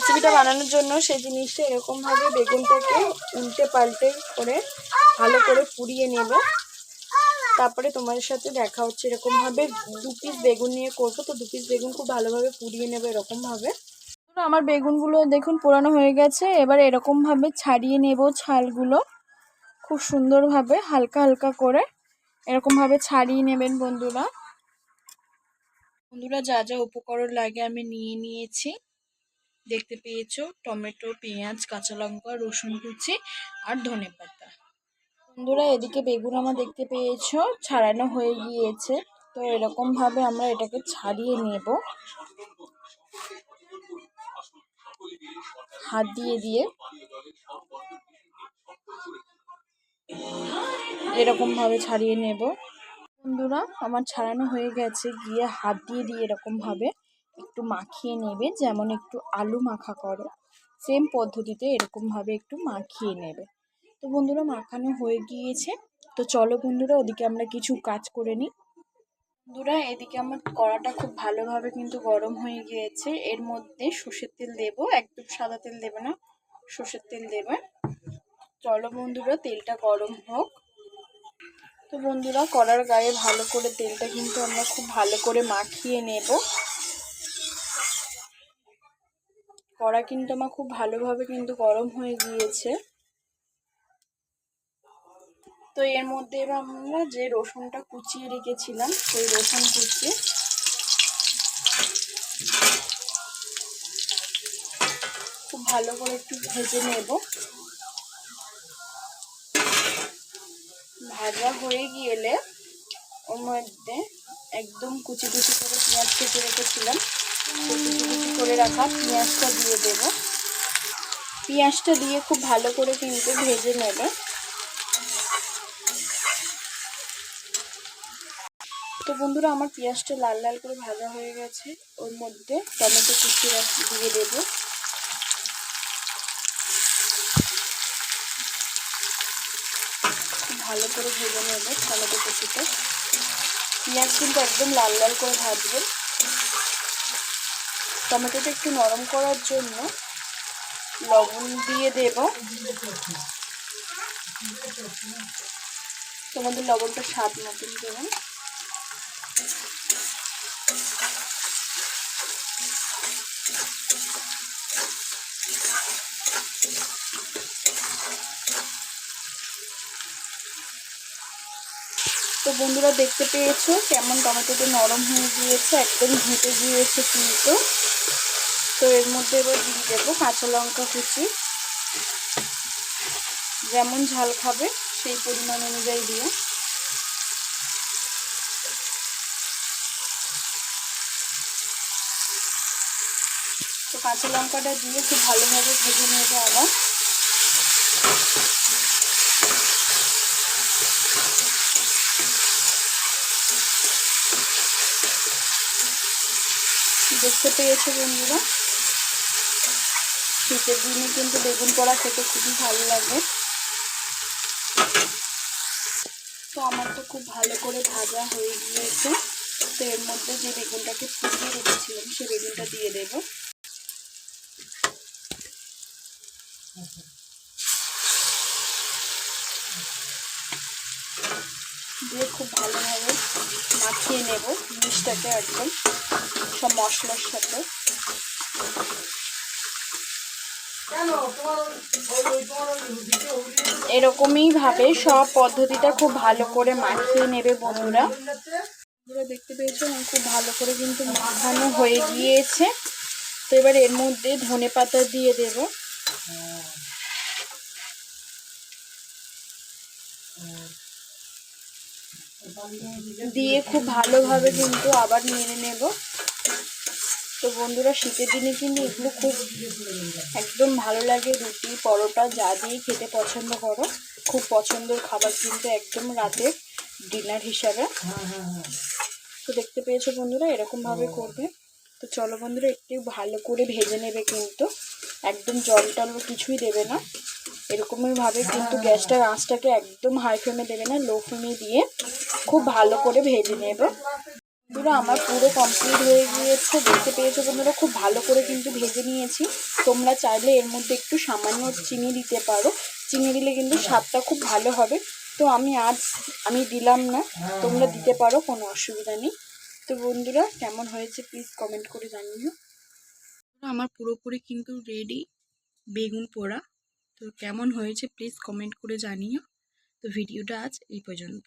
রেসিপিটা বানানোর জন্য সেই জিনিসটা এরকমভাবে বেগুনটাকে উল্টে পাল্টে করে ভালো করে পুড়িয়ে নেব। তারপরে তোমার সাথে দেখা হচ্ছে এরকমভাবে দু পিস বেগুন নিয়ে করব। তো দু পিস বেগুন খুব ভালোভাবে পুড়িয়ে নেব এরকমভাবে। আমার বেগুনগুলো দেখুন পোড়ানো হয়ে গেছে। এবার এরকমভাবে ছাড়িয়ে নেব ছালগুলো খুব সুন্দরভাবে হালকা হালকা করে। এরকমভাবে ছাড়িয়ে নেবেন বন্ধুরা। বন্ধুরা যা যা উপকরণ লাগে আমি নিয়ে নিয়েছি। দেখতে পেয়েছ, টমেটো, পেঁয়াজ, কাঁচা লঙ্কা, রসুন কুচি আর ধনে পাতা। বন্ধুরা, এদিকে বেগুন আমার দেখতে পেয়েছ, ছাড়ানো হয়ে গিয়েছে। তো এরকম ভাবে আমরা এটাকে ছাড়িয়ে নেব। হাত দিয়ে দিয়ে। এরকম ভাবে ছাড়িয়ে নেব। বন্ধুরা, আমার ছাড়ানো হয়ে গেছে, গিয়ে হাত দিয়ে দিয়ে এরকম ভাবে একটু মাখিয়ে নেবে। যেমন একটু আলু মাখা করো সেম পদ্ধতিতে এরকমভাবে একটু মাখিয়ে নেবে। তো বন্ধুরা, মাখানো হয়ে গিয়েছে। তো চলো বন্ধুরা, ওদিকে আমরা কিছু কাজ করে নিই। বন্ধুরা, এদিকে আমার কড়াটা খুব ভালোভাবে কিন্তু গরম হয়ে গিয়েছে। এর মধ্যে সর্ষের তেল দেব, একদম সাদা তেল দেবে না, সর্ষের তেল দেবে। চলো বন্ধুরা, তেলটা গরম হোক। তো বন্ধুরা, কড়ার গায়ে ভালো করে তেলটা কিন্তু আমরা খুব ভালো করে মাখিয়ে নেব। কড়া কিন্তু আমার খুব ভালোভাবে কিন্তু গরম হয়ে গিয়েছে। তো এর মধ্যে এবার আমরা যে রসুনটা কুচিয়ে রেখেছিলাম, সেই রসুন কুচি খুব ভালো করে একটু ভেজে নেব। ভাজা হয়ে গেলে ওর মধ্যে একদম কুচি কুচি করে পেঁয়াজ কেটে রেখেছিলাম। কুচি করে রাখা পেঁয়াজটা দিয়ে দেব। পেঁয়াজটা দিয়ে খুব ভালো করে কিন্তু ভেজে নেবে। তো বন্ধুরা, আমার পেঁয়াজটা লাল লাল করে ভাজা হয়ে গেছে। ওর মধ্যে টমেটো কুচি দিয়ে দেব। ভালো করে ভেজে নেব টমেটো কুচিটা। পেঁয়াজ কিন্তু একদম লাল লাল করে ভাজবেন টমেটোটা একটু নরম করার জন্য লবণ দিয়ে দেব। তোমাদের লবণটা স্বাদ মতন দেবেন। তো বন্ধুরা দেখতে পেয়েছ কেমন টমেটোটা নরম হয়ে গিয়েছে, একদম ঘেঁটে গিয়েছে কিন্তু। তো এর মধ্যে এবার দিয়ে দেবো কাঁচা লঙ্কা কুচি। যেমন ঝাল খাবে সেই পরিমাণ অনুযায়ী দিয়ে। তো কাঁচা লঙ্কাটা দিয়ে খুব ভালোভাবে ভেজে নেবে আবার। দেখতে পেয়েছ বন্ধুরা? শীতের দিনে কিন্তু বেগুন পোড়া খেতে খুবই ভালো লাগে। তো আমার তো খুব ভালো করে ভাজা হয়ে গিয়েছে। তো এর মধ্যে যে বেগুনটাকে ফুটিয়ে রেখেছিলাম সেই বেগুনটা দিয়ে দেবো। দিয়ে খুব ভালোভাবে মাখিয়ে নেব জিনিসটাকে একদম সব মশলার সাথে। এরকমই ভাবে সব পদ্ধতিটা খুব ভালো করে মাখিয়ে নেবে বন্ধুরা। বন্ধুরা দেখতে পেয়েছ খুব ভালো করে কিন্তু মাখানো হয়ে গিয়েছে। তো এবার এর মধ্যে ধনে পাতা দিয়ে দেব। দিয়ে খুব ভালোভাবে কিন্তু আবার নেড়ে নেব। তো বন্ধুরা, শীতের দিনে কিন্তু এগুলো খুব একদম ভালো লাগে। রুটি, পরোটা যা দিয়ে খেতে পছন্দ করো। খুব পছন্দের খাবার কিন্তু একদম রাতে ডিনার হিসাবে। তো দেখতে পেয়েছ বন্ধুরা, এরকমভাবে করবে। তো চলো বন্ধুরা, একটু ভালো করে ভেজে নেবে কিন্তু। একদম জল টল কিছুই দেবে না। এরকমইভাবে কিন্তু গ্যাসটার আঁচটাকে একদম হাই ফ্লেমে দেবে না লো ফ্লেমে দিয়ে। খুব ভালো করে ভেজে নেবে। বন্ধুরা, আমার পুরো কমপ্লিট হয়ে গিয়েছে। দেখতে পেয়েছ বন্ধুরা, খুব ভালো করে কিন্তু ভেজে নিয়েছি। তোমরা চাইলে এর মধ্যে একটু সামান্য চিনি দিতে পারো। চিনি দিলে কিন্তু স্বাদটা খুব ভালো হবে। তো আমি আজ আমি দিলাম না, তোমরা দিতে পারো, কোনো অসুবিধা নেই। তো বন্ধুরা, কেমন হয়েছে প্লিজ কমেন্ট করে জানিও। আমার পুরোপুরি কিন্তু রেডি বেগুন পোড়া। তো কেমন হয়েছে প্লিজ কমেন্ট করে জানিও। তো ভিডিওটা আজ এই পর্যন্ত।